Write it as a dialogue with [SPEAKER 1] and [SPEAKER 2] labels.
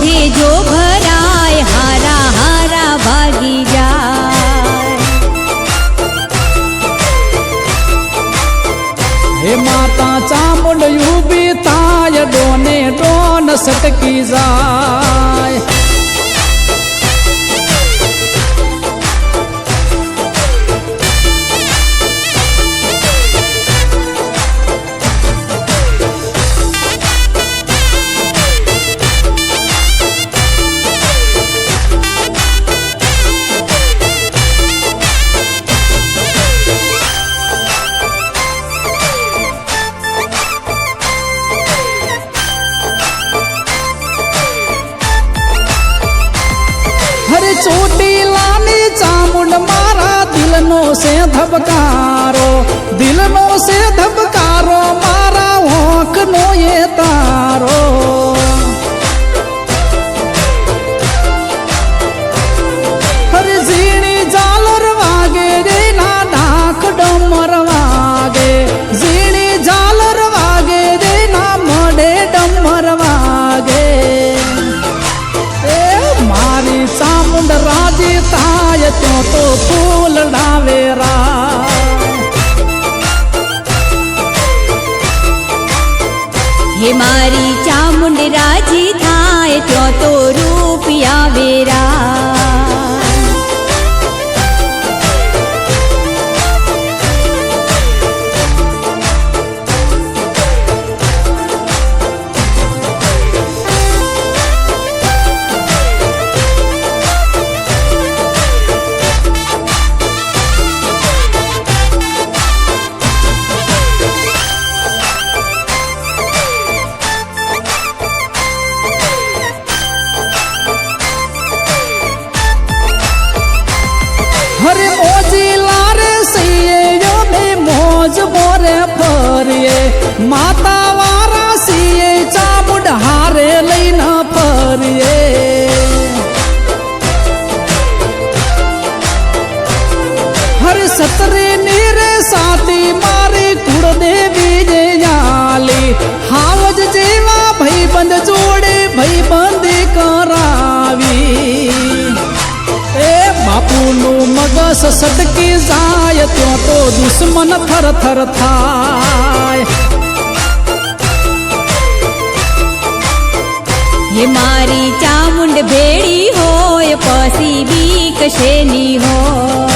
[SPEAKER 1] મોઢે જો ભરાય હારા હારા ભાગી જાય
[SPEAKER 2] હે માતા હરે ચોટીલાની ચામુંડ મારા દિલનો છે ધબકારો
[SPEAKER 1] હે મારી ચામુંડ રાજી થાય તો
[SPEAKER 2] સતરે નીરે સાતી મારી કુળદેવી જે જાલી હાવજ જેવા ભાઈબંધ જોડે ભાઈબંધી કરાવી. એ બાપુનું મગસ સટકી જાય, ત્યાં તો દુશ્મન થર થર થાય.
[SPEAKER 1] હે મારી ચામુંડ ભેડી હોય, પછી બીક શેની હોય?